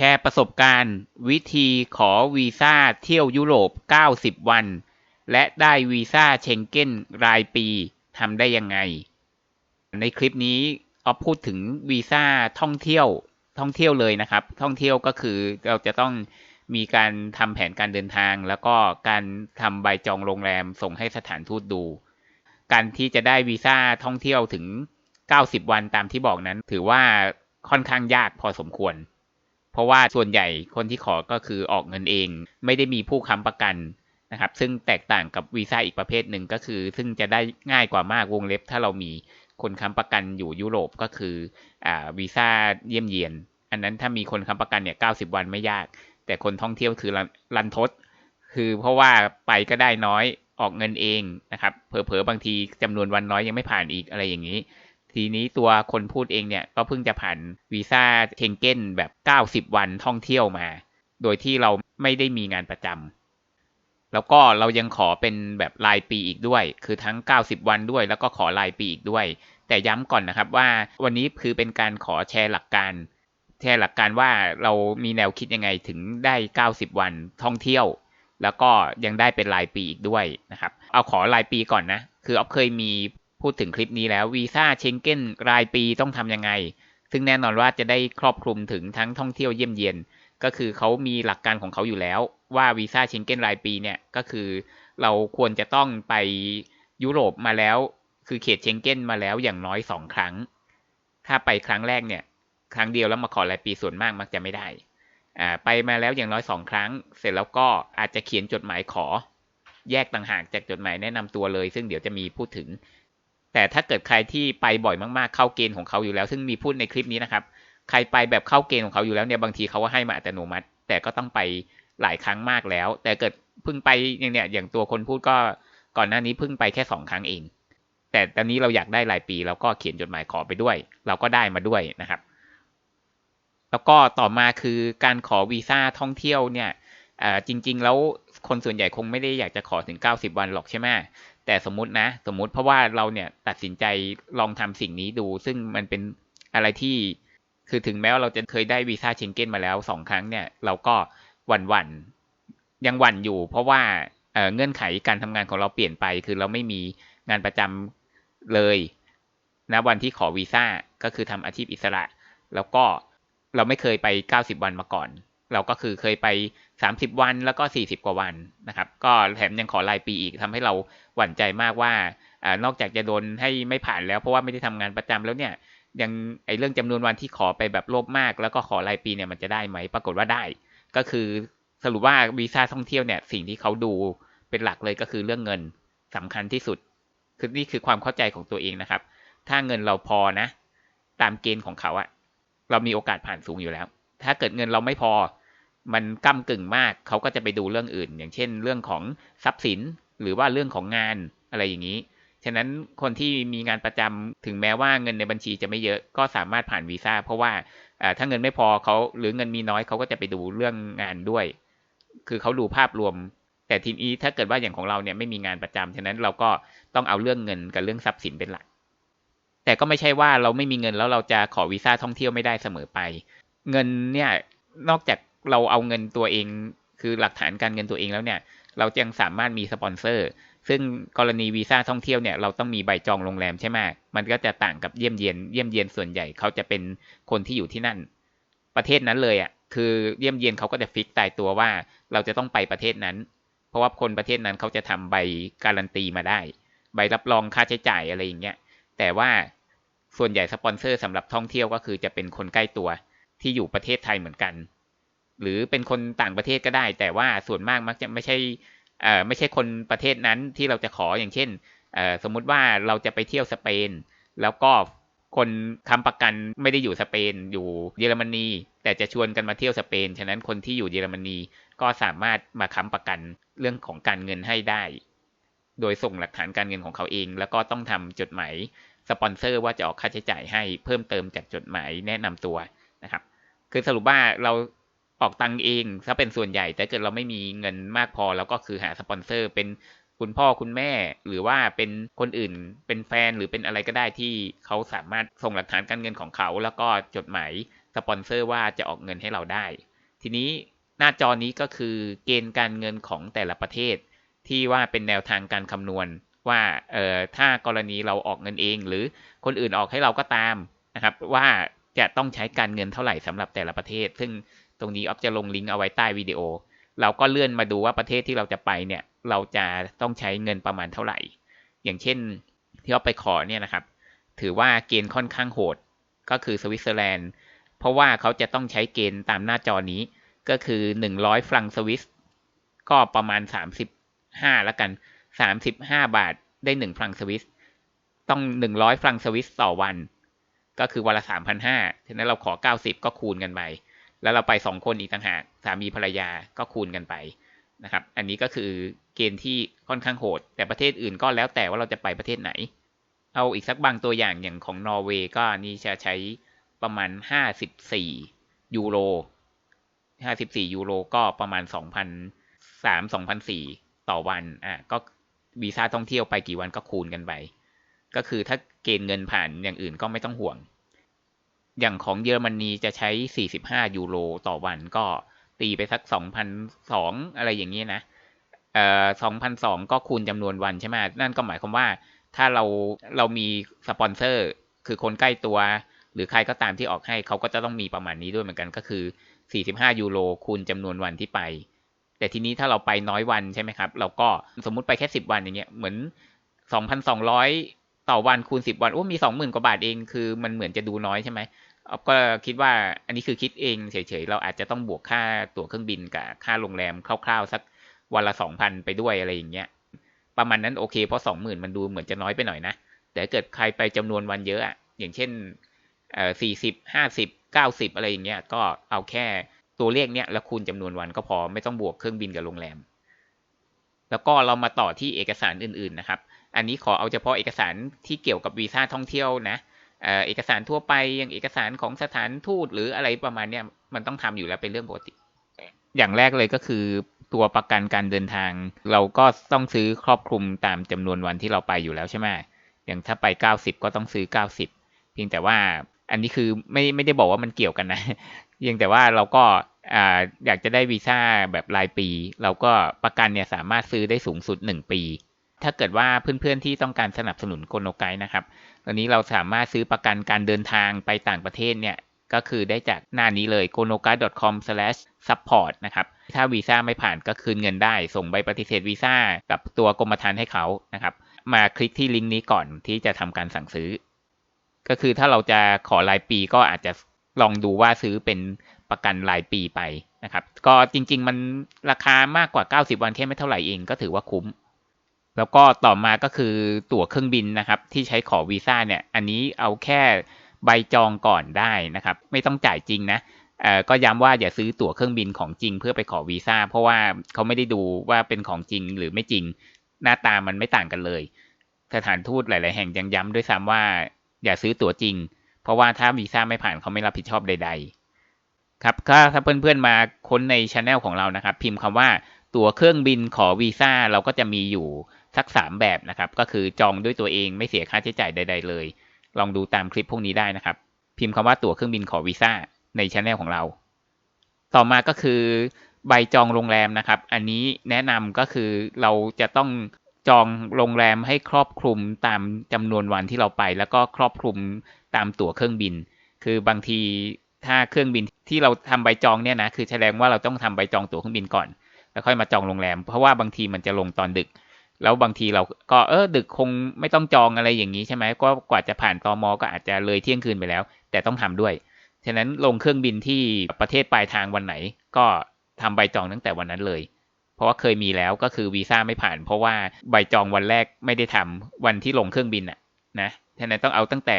แชร์ประสบการณ์ วิธีขอวีซ่าเที่ยวยุโรป 90 วัน และได้วีซ่าเชงเก้นรายปีทำได้ยังไง ในคลิปนี้เอาพูดถึงวีซ่าท่องเที่ยวท่องเที่ยวเลยนะครับ ท่องเที่ยวก็คือเราจะต้องมีการทำแผนการเดินทาง แล้วก็การทำใบจองโรงแรมส่งให้สถานทูตดู การที่จะได้วีซ่าท่องเที่ยวถึง 90 วันตามที่บอกนั้น ถือว่าค่อนข้างยากพอสมควร ราะว่าส่วนใหญ่คนที่ขอก็คือออกเงินเอง ไม่ได้มีผู้ค้ำประกันนะครับ ซึ่งแตกต่างกับวีซ่าอีกประเภทหนึ่งก็คือ ซึ่งจะได้ง่ายกว่ามากวงเล็บ ถ้าเรามีคนค้ำประกันอยู่ยุโรปก็คืออ่าวีซ่าเยี่ยมเยียน อันนั้นถ้ามีคนค้ำประกันเนี่ย90วันไม่ยาก แต่คนท่องเที่ยวคือรันทด คือเพราะว่าไปก็ได้น้อยออกเงินเองนะครับเผลอๆบางทีจำนวนวันน้อยยังไม่ผ่านอีกอะไรอย่างนี้ ทีนี้ตัวคนพูดเองเนี่ยก็เพิ่งจะผ่านวีซ่าเทงเก้นแบบ 90 วันท่องเที่ยวมา โดยที่เราไม่ได้มีงานประจำแล้วก็เรายังขอเป็นแบบรายปีอีกด้วย คือทั้ง 90 วันด้วย แล้วก็ขอรายปีอีกด้วย แต่ย้ำก่อนนะครับว่าวันนี้คือเป็นการขอแชร์หลักการ แชร์หลักการว่าเรามีแนวคิดยังไงถึงได้ 90 วันท่องเที่ยว แล้วก็ยังได้เป็นรายปีอีกด้วยนะครับ เอาขอรายปีก่อนนะ คือเอาเคยมี พูดถึงคลิปนี้แล้ววีซ่าเชงเก้นรายปีต้องทำยังไง ซึ่งแน่นอนว่าจะได้ครอบคลุมถึงทั้งท่องเที่ยวเยี่ยมเยียน ก็คือเขามีหลักการของเขาอยู่แล้ว ว่าวีซ่าเชงเก้นรายปีเนี่ยก็คือเราควรจะต้องไปยุโรปมาแล้ว คือเขตเชงเก้นมาแล้วอย่างน้อยสองครั้ง ถ้าไปครั้งแรกเนี่ยครั้งเดียวแล้วมาขอรายปีส่วนมากมักจะไม่ได้อ่าไปมาแล้วอย่างน้อยสองครั้ง เสร็จแล้วก็อาจจะเขียนจดหมายขอ แยกต่างหากจากจดหมายแนะนำตัวเลย ซึ่งเดี๋ยวจะมีพูดถึง แต่ถ้าเกิดใครที่ไปบ่อยมากๆเข้าเกณฑ์ของเขาอยู่แล้ว ซึ่งมีพูดในคลิปนี้นะครับ ใครไปแบบเข้าเกณฑ์ของเขาอยู่แล้วเนี่ยบางทีเขาก็ให้มาอัตโนมัติ แต่ก็ต้องไปหลายครั้งมากแล้ว แต่เกิดเพิ่งไปอย่างเนี้ยอย่างตัวคนพูดก็ก่อนหน้านี้เพิ่งไปแค่สองครั้งเอง แต่ตอนนี้เราอยากได้รายปีเราก็เขียนจดหมายขอไปด้วย เราก็ได้มาด้วยนะครับ แล้วก็ต่อมาคือการขอวีซ่าท่องเที่ยวเนี่ยจริง ๆ แล้วคนส่วนใหญ่คงไม่ได้อยากจะขอถึง 90 วันหรอกใช่ไหม แต่สมมตินะ สมมติเพราะว่าเราเนี่ยตัดสินใจลองทำสิ่งนี้ดู ซึ่งมันเป็นอะไรที่คือถึงแม้ว่าเราจะเคยได้วีซ่าเชงเก้นมาแล้วสองครั้งเนี่ย เราก็หวั่นหวั่นยังหวั่นอยู่ เพราะว่าเเงื่อนไขการทำงานของเราเปลี่ยนไป คือเราไม่มีงานประจำเลยนะวันที่ขอวีซ่าก็คือทำอาชีพอิสระ แล้วก็เราไม่เคยไป 90 วันมาก่อน เราก็คือเคยไป 30 วันแล้วก็ 40 กว่าวันนะครับ ก็แถมยังขอรายปีอีกทำให้เราหวั่นใจมากว่าอนอกจากจะโดนให้ไม่ผ่านแล้วเพราะว่าไม่ได้ทำงานประจำแล้วเนี่ยยังไอเรื่องจำนวนวันที่ขอไปแบบโลภมาก แล้วก็ขอรายปีเนี่ยมันจะได้ไหมปรากฏว่าได้ ก็คือสรุปว่าวีซ่าท่องเที่ยวเนี่ยสิ่งที่เขาดูเป็นหลักเลยก็คือเรื่องเงินสำคัญที่สุด คือนี่คือความเข้าใจของตัวเองนะครับ ถ้าเงินเราพอนะ ตามเกณฑ์ของเขาอะเรามีโอกาสผ่านสูงอยู่แล้ว ถ้าเกิดเงินเราไม่พอ มันก้ากึ่งมากเขาก็จะไปดูเรื่องอื่น อย่างเช่น เรื่องของทรัพย์สินหรือว่าเรื่องของงานอะไรอย่างนี้ ฉะนั้นคนที่มีงานประจำถึงแม้ว่าเงินในบัญชีจะไม่เยอะก็สามารถผ่านวีซ่าเพราะว่าถ้าเงินไม่พอเขาหรือเงินมีน้อยเขาก็จะไปดูเรื่องงานด้วย คือเขาดูภาพรวม แต่ทีนี้ถ้าเกิดว่าอย่างของเราเนี่ยไม่มีงานประจำฉะนั้นเราก็ต้องเอาเรื่องเงินกับเรื่องทรัพย์สินเป็นหลัก แต่ก็ไม่ใช่ว่าเราไม่มีเงินแล้วเราจะขอวีซ่าท่องเที่ยวไม่ได้เสมอไป เงินเนี่ยนอกจาก เราเอาเงินตัวเอง คือหลักฐานการเงินตัวเองแล้วเนี่ย เรายังสามารถมีสปอนเซอร์ ซึ่งกรณีวีซ่าท่องเที่ยวเนี่ยเราต้องมีใบจองโรงแรมใช่ไหมมันก็จะต่างกับเยี่ยมเยียนเยี่ยมเยียนส่วนใหญ่เขาจะเป็นคนที่อยู่ที่นั่น ประเทศนั้นเลยอะ่ะคือเยี่ยมเยียนเขาก็จะฟิกตายตัวว่าเราจะต้องไปประเทศนั้น เพราะว่าคนประเทศนั้นเขาจะทำใบการันตีมาได้ ใบรับรองค่าใช้จ่ายอะไรอย่างเงี้ยแต่ว่าส่วนใหญ่สปอนเซอร์สำหรับท่องเที่ยวก็คือจะเป็นคนใกล้ตัวที่อยู่ประเทศไทยเหมือนกัน หรือเป็นคนต่างประเทศก็ได้ แต่ว่าส่วนมากมักจะไม่ใช่เอ่อไม่ใช่คนประเทศนั้นที่เราจะขออย่างเช่นเอ่อสมมุติว่าเราจะไปเที่ยวสเปน แล้วก็คนค้ำประกันไม่ได้อยู่สเปนอยู่เยอรมนี แต่จะชวนกันมาเที่ยวสเปน ฉะนั้นคนที่อยู่เยอรมนีก็สามารถมาค้ำประกันเรื่องของการเงินให้ได้ โดยส่งหลักฐานการเงินของเขาเอง แล้วก็ต้องทำจดหมายสปอนเซอร์ว่าจะออกค่าใช้จ่ายให้เพิ่มเติมจากจดหมายแนะนำตัวนะครับ คือสรุปว่าเรา ออกตังเองถ้าเป็นส่วนใหญ่ แต่เกิดเราไม่มีเงินมากพอแล้วก็คือหาสปอนเซอร์เป็นคุณพ่อคุณแม่หรือว่าเป็นคนอื่นเป็นแฟนหรือเป็นอะไรก็ได้ที่เขาสามารถส่งหลักฐานการเงินของเขา แล้วก็จดหมายสปอนเซอร์ว่าจะออกเงินให้เราได้ ทีนี้หน้าจอนี้ก็คือเกณฑ์การเงินของแต่ละประเทศ ที่ว่าเป็นแนวทางการคำนวณว่าเอ่อถ้ากรณีเราออกเงินเอง หรือคนอื่นออกให้เราก็ตามนะครับว่าจะต้องใช้การเงินเท่าไหร่สำหรับแต่ละประเทศ ซึ่ง ตรงนี้ออฟจะลงลิงก์เอาไว้ใต้วิดีโอ เราก็เลื่อนมาดูว่าประเทศที่เราจะไปเนี่ย เราจะต้องใช้เงินประมาณเท่าไหร่ อย่างเช่นที่ออฟไปขอเนี่ยนะครับ ถือว่าเกณฑ์ค่อนข้างโหด ก็คือสวิตเซอร์แลนด์ เพราะว่าเขาจะต้องใช้เกณฑ์ตามหน้าจอนี้ ก็คือ 100 ฟรังสวิส ก็ประมาณ 35แล้วกัน 35 บาทได้ 1 ฟรังสวิส ต้อง 100 ฟรังสวิสต่อวัน ก็คือวันละ3,500ฉะนั้นเราขอ 90 ก็คูณกันไป แล้วเราไป2คนอีกต่างหากสามีภรรยาก็คูณกันไปนะครับ อันนี้ก็คือเกณฑ์ที่ค่อนข้างโหด แต่ประเทศอื่นก็แล้วแต่ว่าเราจะไปประเทศไหน เอาอีกสักบางตัวอย่างอย่างของนอร์เวย์ก็นี่จะใช้ประมาณ 54 ยูโร 54 ยูโรก็ประมาณ 2,003 2,004 ต่อวันอะก็วีซ่าท่องเที่ยวไปกี่วันก็คูณกันไป ก็คือถ้าเกณฑ์เงินผ่านอย่างอื่นก็ไม่ต้องห่วง อย่างของเยอรมนีจะใช้ 45 ยูโรต่อวันก็ตีไปสัก 2,002 อะไรอย่างนี้นะเอ่อ2,002 ก็คูณจำนวนวันใช่ไหมนั่นก็หมายความว่า ถ้าเราเรามีสปอนเซอร์ คือคนใกล้ตัว หรือใครก็ตามที่ออกให้เขาก็จะต้องมีประมาณนี้ด้วยเหมือนกันก็คือ 45 ยูโรคูณจำนวนวันที่ไป แต่ทีนี้ถ้าเราไปน้อยวันใช่ไหมครับ เราก็สมมุติไปแค่ 10 วันอย่างเงี้ยเหมือน 2,200ต่อวันคูณ10วันโอ้มี20,000กว่าบาทเองคือมันเหมือนจะดูน้อยใช่ไหม ก็คิดว่าอันนี้คือคิดเองเฉยๆ เราอาจจะต้องบวกค่าตั๋วเครื่องบินกับค่าโรงแรมคร่าวๆ สักวันละ2,000ไปด้วยอะไรอย่างเงี้ย ประมาณนั้นโอเค เพราะ20,000มันดูเหมือนจะน้อยไปหน่อยนะ แต่เกิดใครไปจำนวนวันเยอะอะอย่างเช่นเอ่อ40 50 90อะไรอย่างเงี้ย ก็เอาแค่ตัวเลขเนี้ยแล้วคูณจำนวนวันก็พอไม่ต้องบวกเครื่องบินกับโรงแรม แล้วก็เรามาต่อที่เอกสารอื่นๆนะครับ อันนี้ขอเอาเฉพาะเอกสารที่เกี่ยวกับวีซ่าท่องเที่ยวนะ เอกสารทั่วไปอย่างเอกสารของสถานทูตหรืออะไรประมาณเนี้ยมันต้องทำอยู่แล้วเป็นเรื่องปกติ อย่างแรกเลยก็คือตัวประกันการเดินทาง เราก็ต้องซื้อครอบคลุมตามจำนวนวันที่เราไปอยู่แล้วใช่ไหมอย่างถ้าไป 90 ก็ต้องซื้อ 90 เพียงแต่ว่าอันนี้คือไม่ไม่ได้บอกว่ามันเกี่ยวกันนะเพียงแต่ว่าเราก็อยากจะได้วีซ่าแบบรายปี เราก็ประกันเนี่ยสามารถซื้อได้สูงสุด 1 ปี ถ้าเกิดว่าเพื่อนๆที่ต้องการสนับสนุนโกโนไกนะครับ ตอนนี้เราสามารถซื้อประกันการเดินทางไปต่างประเทศเนี่ย ก็คือได้จากหน้านี้เลย g o n o g a c o m s u p p o r t นะครับ ถ้าวีซ่าไม่ผ่านก็คืนเงินได้ ส่งใบปฏิเสธวีซ่ากับตัวกรมธรรม์ให้เขานะครับ มาคลิกที่ลิงก์นี้ก่อนที่จะทำการสั่งซื้อ ก็คือถ้าเราจะขอรายปีก็อาจจะลองดูว่าซื้อเป็นประกันรายปีไปนะครับ ก็จริง ๆ มันราคามากกว่า 90 วันแค่ไม่เท่าไหร่เองก็ถือว่าคุ้ม แล้วก็ต่อมาก็คือตั๋วเครื่องบินนะครับ ที่ใช้ขอวีซ่าเนี่ย อันนี้เอาแค่ใบจองก่อนได้นะครับ ไม่ต้องจ่ายจริงนะเออก็ย้ำว่าอย่าซื้อตั๋วเครื่องบินของจริงเพื่อไปขอวีซ่าเพราะว่าเขาไม่ได้ดูว่าเป็นของจริงหรือไม่จริง หน้าตามันไม่ต่างกันเลย สถานทูตหลาย ๆ แห่งยังย้ำด้วยซ้ำว่า อย่าซื้อตั๋วจริง เพราะว่าถ้าวีซ่าไม่ผ่านเขาไม่รับผิดชอบใด ๆ ครับถ้าถ้าเพื่อน ๆ มาค้นในช anel ของเรานะครับ พิมพ์คำว่าตั๋วเครื่องบินขอวีซ่าเราก็จะมีอยู่ สักสามแบบนะครับ ก็คือจองด้วยตัวเองไม่เสียค่าใช้จ่ายใด ๆ เลย ลองดูตามคลิปพวกนี้ได้นะครับ พิมพ์คำว่าตั๋วเครื่องบินขอวีซ่าในช anel ของเรา ต่อมาก็คือใบจองโรงแรมนะครับ อันนี้แนะนำก็คือเราจะต้องจองโรงแรมให้ครอบคลุมตามจำนวนวันที่เราไป แล้วก็ครอบคลุมตามตั๋วเครื่องบิน คือบางทีถ้าเครื่องบินที่เราทำใบจองเนี่ยนะคือแสดงว่าเราต้องทำใบจองตั๋วเครื่องบินก่อน แล้วค่อยมาจองโรงแรม เพราะว่าบางทีมันจะลงตอนดึก แล้วบางทีเราก็เออดึกคงไม่ต้องจองอะไรอย่างนี้ใช่ไหมก็กว่าจะผ่านตอมอก็อาจจะเลยเที่ยงคืนไปแล้ว แต่ต้องทำด้วย ฉะนั้นลงเครื่องบินที่ประเทศปลายทางวันไหน ก็ทำใบจองตั้งแต่วันนั้นเลย เพราะว่าเคยมีแล้วก็คือวีซ่าไม่ผ่าน เพราะว่าใบจองวันแรกไม่ได้ทำวันที่ลงเครื่องบินอะนะฉะนั้นต้องเอาตั้งแต่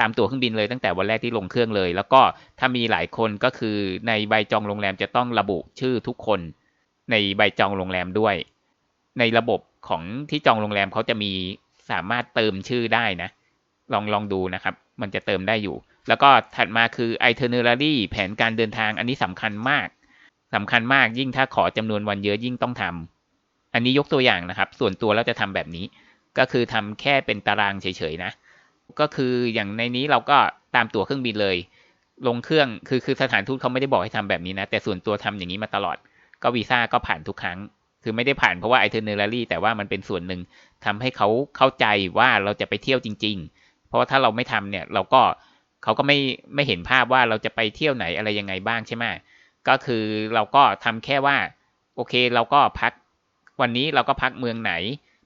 ตามตั๋วเครื่องบินเลยตั้งแต่วันแรกที่ลงเครื่องเลย แล้วก็ถ้ามีหลายคนก็คือในใบจองโรงแรมจะต้องระบุชื่อทุกคน ในใบจองโรงแรมด้วย ในระบบ ของที่จองโรงแรมเขาจะมีสามารถเติมชื่อได้นะ ลองลองดูนะครับ มันจะเติมได้อยู่ แล้วก็ถัดมาคือ itinerary แผนการเดินทาง อันนี้สำคัญมากสำคัญมากยิ่งถ้าขอจำนวนวันเยอะยิ่งต้องทำอันนี้ยกตัวอย่างนะครับ ส่วนตัวแล้วจะทำแบบนี้ ก็คือทำแค่เป็นตารางเฉยๆนะ ก็คืออย่างในนี้เราก็ตามตั๋วเครื่องบินเลย ลงเครื่องคือคือสถานทูตเขาไม่ได้บอกให้ทำแบบนี้นะ แต่ส่วนตัวทำอย่างนี้มาตลอด ก็วีซ่าก็ผ่านทุกครั้ง คือไม่ได้ผ่านเพราะว่าไอเทอร์เนอรี่แต่ว่ามันเป็นส่วนหนึ่งทำให้เขาเข้าใจว่าเราจะไปเที่ยวจริง ๆ เพราะว่าถ้าเราไม่ทำเนี่ยเราก็เขาก็ไม่ไม่เห็นภาพว่าเราจะไปเที่ยวไหนอะไรยังไงบ้างใช่ไหมก็คือเราก็ทำแค่ว่าโอเคเราก็พักวันนี้เราก็พักเมืองไหน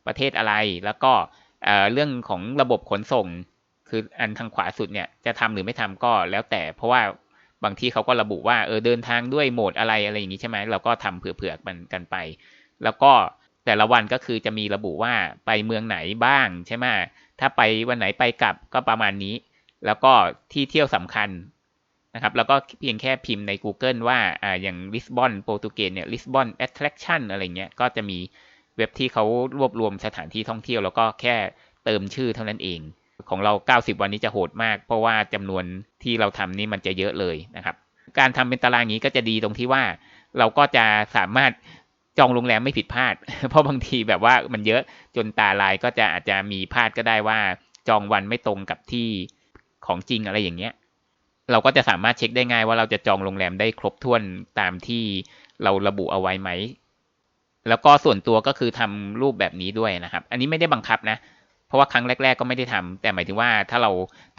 ประเทศอะไร แล้วก็เรื่องของระบบขนส่ง คืออันทางขวาสุดเนี่ยจะทำหรือไม่ทำก็แล้วแต่ เพราะว่าบางที่เขาก็ระบุว่าเออเดินทางด้วยโหมดอะไรอะไรอย่างนี้ใช่ไหมเราก็ทำเผื่อๆมันกันไป แล้วก็แต่ละวันก็คือจะมีระบุว่าไปเมืองไหนบ้างใช่ไหมถ้าไปวันไหนไปกลับก็ประมาณนี้ แล้วก็ที่เที่ยวสำคัญนะครับ แล้วก็เพียงแค่พิมพ์ใน Google ว่าอ่าอย่างลิสบอนโปรตุเกสเนี่ยลิสบอนแอตแทคชั่นอะไรเงี้ยก็จะมีเว็บที่เขารวบรวมสถานที่ท่องเที่ยว แล้วก็แค่เติมชื่อเท่านั้นเอง ของเรา 90 วันนี้จะโหดมาก เพราะว่าจำนวนที่เราทำนี่มันจะเยอะเลยนะครับ การทำเป็นตารางนี้ก็จะดีตรงที่ว่าเราก็จะสามารถ จองโรงแรมไม่ผิดพลาด เพราะบางทีแบบว่ามันเยอะจนตาลายก็จะอาจจะมีพลาดก็ได้ว่า จองวันไม่ตรงกับที่ของจริงอะไรอย่างเงี้ย เราก็จะสามารถเช็คได้ง่ายว่าเราจะจองโรงแรมได้ครบถ้วนตามที่เราระบุเอาไว้ไหม แล้วก็ส่วนตัวก็คือทำรูปแบบนี้ด้วยนะครับ อันนี้ไม่ได้บังคับนะ เพราะว่าครั้งแรก ๆ ก็ไม่ได้ทำแต่หมายถึงว่าถ้าเรา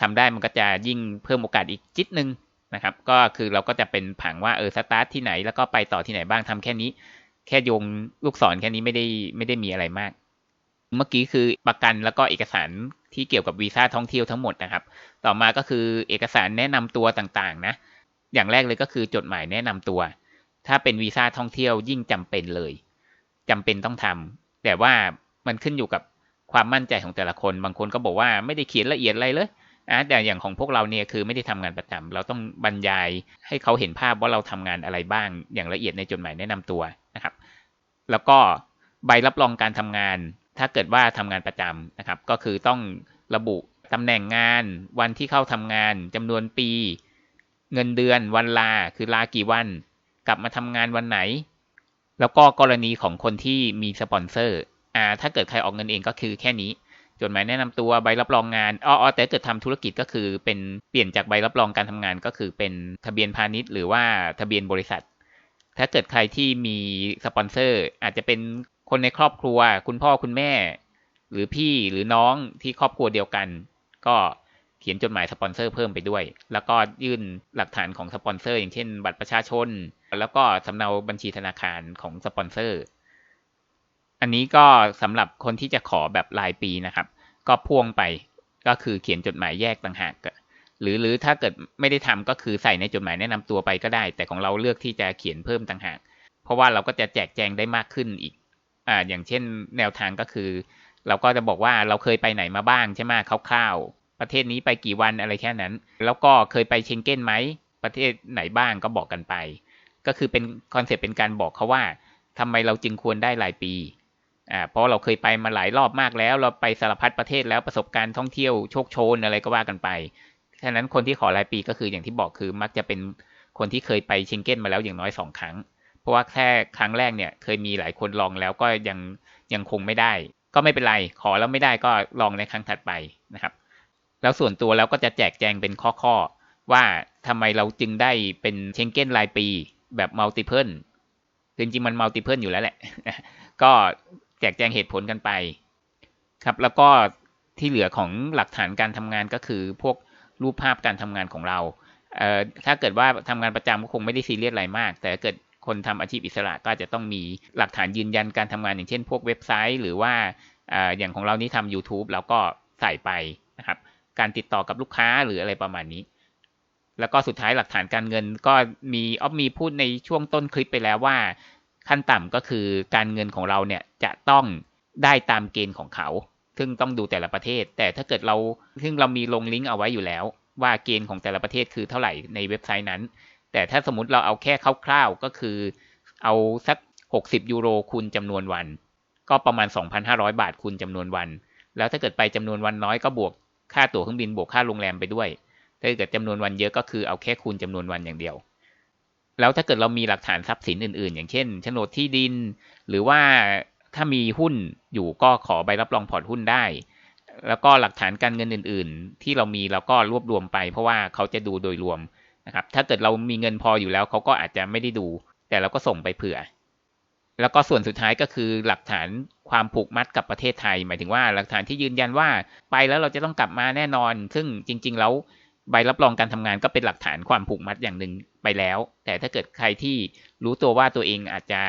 ทำได้มันก็จะยิ่งเพิ่มโอกาสอีกจิตนึงนะครับ ก็คือเราก็จะเป็นผังว่าเออสตาร์ทที่ไหนแล้วก็ไปต่อที่ไหนบ้างทำแค่นี้ แค่โยงลูกศรแค่นี้ไม่ได้ไม่ได้มีอะไรมาก เมื่อกี้คือประกันแล้วก็เอกสารที่เกี่ยวกับวีซ่าท่องเที่ยวทั้งหมดนะครับ ต่อมาก็คือเอกสารแนะนำตัวต่างๆนะ อย่างแรกเลยก็คือจดหมายแนะนำตัว ถ้าเป็นวีซ่าท่องเที่ยวยิ่งจำเป็นเลยจำเป็นต้องทำแต่ว่ามันขึ้นอยู่กับความมั่นใจของแต่ละคน บางคนก็บอกว่าไม่ได้เขียนละเอียดอะไรเลยนะแต่อย่างของพวกเราเนี่ยคือไม่ได้ทำงานประจำเราต้องบรรยายให้เขาเห็นภาพว่าเราทำงานอะไรบ้าง อย่างละเอียดในจดหมายแนะนำตัว แล้วก็ใบรับรองการทำงาน ถ้าเกิดว่าทำงานประจำนะครับ ก็คือต้องระบุตำแหน่งงาน วันที่เข้าทำงานจำนวนปี เงินเดือนวันลาคือลากี่วัน กลับมาทำงานวันไหน แล้วก็กรณีของคนที่มีสปอนเซอร์อ่าถ้าเกิดใครออกเงินเองก็คือแค่นี้จดหมายแนะนำตัวใบรับรองงานอ๋อแต่เกิดทำธุรกิจก็คือเป็นเปลี่ยนจากใบรับรองการทำงานก็คือเป็นทะเบียนพาณิชย์ หรือว่าทะเบียนบริษัท ถ้าเกิดใครที่มีสปอนเซอร์ อาจจะเป็นคนในครอบครัว คุณพ่อคุณแม่ หรือพี่หรือน้องที่ครอบครัวเดียวกัน ก็เขียนจดหมายสปอนเซอร์เพิ่มไปด้วย แล้วก็ยื่นหลักฐานของสปอนเซอร์ อย่างเช่น บัตรประชาชน แล้วก็สำเนาบัญชีธนาคารของสปอนเซอร์ อันนี้ก็สำหรับคนที่จะขอแบบรายปีนะครับ ก็พ่วงไปก็คือเขียนจดหมายแยกต่างหาก หรือหรือถ้าเกิดไม่ได้ทำก็คือใส่ในจดหมายแนะนำตัวไปก็ได้ แต่ของเราเลือกที่จะเขียนเพิ่มต่างหาก เพราะว่าเราก็จะแจกแจงได้มากขึ้นอีกอ่าอย่างเช่นแนวทางก็คือ เราก็จะบอกว่าเราเคยไปไหนมาบ้างใช่ไหมคร่าวๆประเทศนี้ไปกี่วันอะไรแค่นั้น แล้วก็เคยไปเชงเก้นไหมประเทศไหนบ้างก็บอกกันไป ก็คือเป็นคอนเซปต์เป็นการบอกเขาว่าทำไมเราจึงควรได้รายปีอ่าเพราะเราเคยไปมาหลายรอบมากแล้ว เราไปสารพัดประเทศแล้วประสบการณ์ท่องเที่ยวโชคโชนอะไรก็ว่ากันไป ฉะนั้นคนที่ขอรายปีก็คืออย่างที่บอกคือมักจะเป็นคนที่เคยไปเชงเก้นมาแล้วอย่างน้อยสองครั้ง เพราะว่าแค่ครั้งแรกเนี่ยเคยมีหลายคนลองแล้วก็ยังยังคงไม่ได้ ก็ไม่เป็นไร ขอแล้วไม่ได้ก็ลองในครั้งถัดไปนะครับ แล้วส่วนตัวแล้วก็จะแจกแจงเป็นข้อๆว่าทำไมเราจึงได้เป็นเชงเก้นรายปีแบบมัลติเพิลจริงๆมันมัลติเพิลอยู่แล้วแหละ ก็แจกแจงเหตุผลกันไป ครับ แล้วก็ที่เหลือของหลักฐานการทำงานก็คือพวก รูปภาพการทำงานของเราเอ่อถ้าเกิดว่าทำงานประจำก็คงไม่ได้ซีเรียสอะไรมาก แต่เกิดคนทำอาชีพอิสระก็จะต้องมีหลักฐานยืนยันการทำงานอย่างเช่น พวกเว็บไซต์ หรือว่าอย่างของเรานี่ทำ YouTube แล้วก็ใส่ไปนะครับ การติดต่อกับลูกค้าหรืออะไรประมาณนี้ แล้วก็สุดท้ายหลักฐานการเงินก็มีออฟมีพูดในช่วงต้นคลิปไปแล้วว่า ขั้นต่ำก็คือการเงินของเราเนี่ยจะต้องได้ตามเกณฑ์ของเขา ซึ่งต้องดูแต่ละประเทศ แต่ถ้าเกิดเราซึ่งเรามีลงลิงก์เอาไว้อยู่แล้ว ว่าเกณฑ์ของแต่ละประเทศคือเท่าไหร่ในเว็บไซต์นั้น แต่ถ้าสมมติเราเอาแค่คร่าวๆก็คือ เอาสัก 60 ยูโรคูณจำนวนวัน ก็ประมาณ 2,500 บาทคูณจำนวนวัน แล้วถ้าเกิดไปจำนวนวันน้อยก็บวกค่าตั๋วเครื่องบินบวกค่าโรงแรมไปด้วย ถ้าเกิดจำนวนวันเยอะก็คือเอาแค่คูณจำนวนวันอย่างเดียวแล้วถ้าเกิดเรามีหลักฐานทรัพย์สินอื่นๆ อย่างเช่นโฉนดที่ดิน หรือว่า ถ้ามีหุ้นอยู่ก็ขอใบรับรองพอร์ตหุ้นได้ แล้วก็หลักฐานการเงินอื่น ๆ ที่เรามีเราก็รวบรวมไป เพราะว่าเขาจะดูโดยรวมนะครับ ถ้าเกิดเรามีเงินพออยู่แล้วเขาก็อาจจะไม่ได้ดู แต่เราก็ส่งไปเผื่อ แล้วก็ส่วนสุดท้ายก็คือหลักฐานความผูกมัดกับประเทศไทย หมายถึงว่าหลักฐานที่ยืนยันว่าไปแล้วเราจะต้องกลับมาแน่นอน ซึ่งจริง ๆ แล้วใบรับรองการทำงานก็เป็นหลักฐานความผูกมัดอย่างหนึ่งไปแล้ว แต่ถ้าเกิดใครที่รู้ตัวว่าตัวเองอาจจะ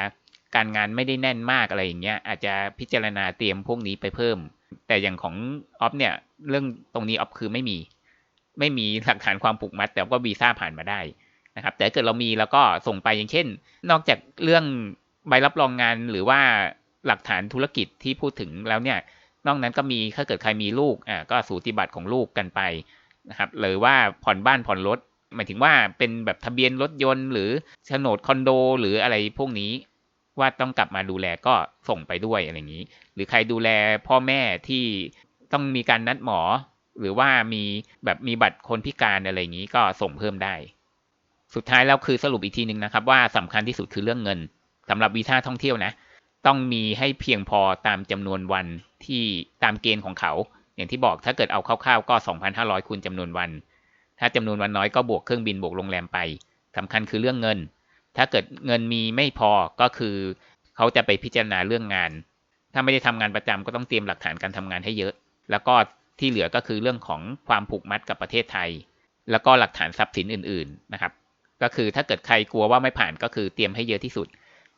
การงานไม่ได้แน่นมากอะไรอย่างเงี้ยอาจจะพิจารณาเตรียมพวกนี้ไปเพิ่ม แต่อย่างของออฟเนี่ยเรื่องตรงนี้ออฟคือไม่มี ไม่มีหลักฐานความผูกมัด แต่ว่าวีซ่าผ่านมาได้นะครับ แต่ถ้าเกิดเรามีแล้วก็ส่งไปอย่างเช่น นอกจากเรื่องใบรับรองงานหรือว่าหลักฐานธุรกิจที่พูดถึงแล้วเนี่ย นอกนั้นก็มีถ้าเกิดใครมีลูกอ่าก็สูติบัตรของลูกกันไปนะครับหรือว่าผ่อนบ้านผ่อนรถหมายถึงว่าเป็นแบบทะเบียนรถยนต์ หรือโฉนดคอนโด หรืออะไรพวกนี้ ว่าต้องกลับมาดูแลก็ส่งไปด้วยอะไรอย่างนี้ หรือใครดูแลพ่อแม่ที่ต้องมีการนัดหมอ หรือว่ามีแบบมีบัตรคนพิการอะไรอย่างนี้ก็ส่งเพิ่มได้ สุดท้ายแล้วคือสรุปอีกทีหนึ่งนะครับ ว่าสำคัญที่สุดคือเรื่องเงินสำหรับวีซ่าท่องเที่ยวนะ ต้องมีให้เพียงพอตามจำนวนวันที่ตามเกณฑ์ของเขา อย่างที่บอกถ้าเกิดเอาคร่าวๆก็ 2,500คูณจำนวนวัน ถ้าจำนวนวันน้อยก็บวกเครื่องบินบวกโรงแรมไปสำคัญคือเรื่องเงิน ถ้าเกิดเงินมีไม่พอก็คือเขาจะไปพิจารณาเรื่องงาน ถ้าไม่ได้ทำงานประจำก็ต้องเตรียมหลักฐานการทำงานให้เยอะ แล้วก็ที่เหลือก็คือเรื่องของความผูกมัดกับประเทศไทย แล้วก็หลักฐานทรัพย์สินอื่น ๆนะครับ ก็คือถ้าเกิดใครกลัวว่าไม่ผ่านก็คือเตรียมให้เยอะที่สุด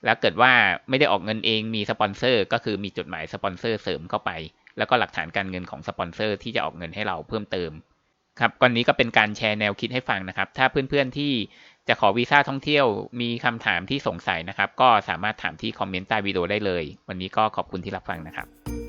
แล้วเกิดว่าไม่ได้ออกเงินเองมีสปอนเซอร์ ก็คือมีจดหมายสปอนเซอร์เสริมเข้าไป แล้วก็หลักฐานการเงินของสปอนเซอร์ที่จะออกเงินให้เราเพิ่มเติมครับก่อนนี้ก็เป็นการแชร์แนวคิดให้ฟังนะครับ ถ้าเพื่อนๆที่ จะขอวีซ่าท่องเที่ยวมีคำถามที่สงสัยนะครับ ก็สามารถถามที่คอมเมนต์ใต้วิดีโอได้เลย วันนี้ก็ขอบคุณที่รับฟังนะครับ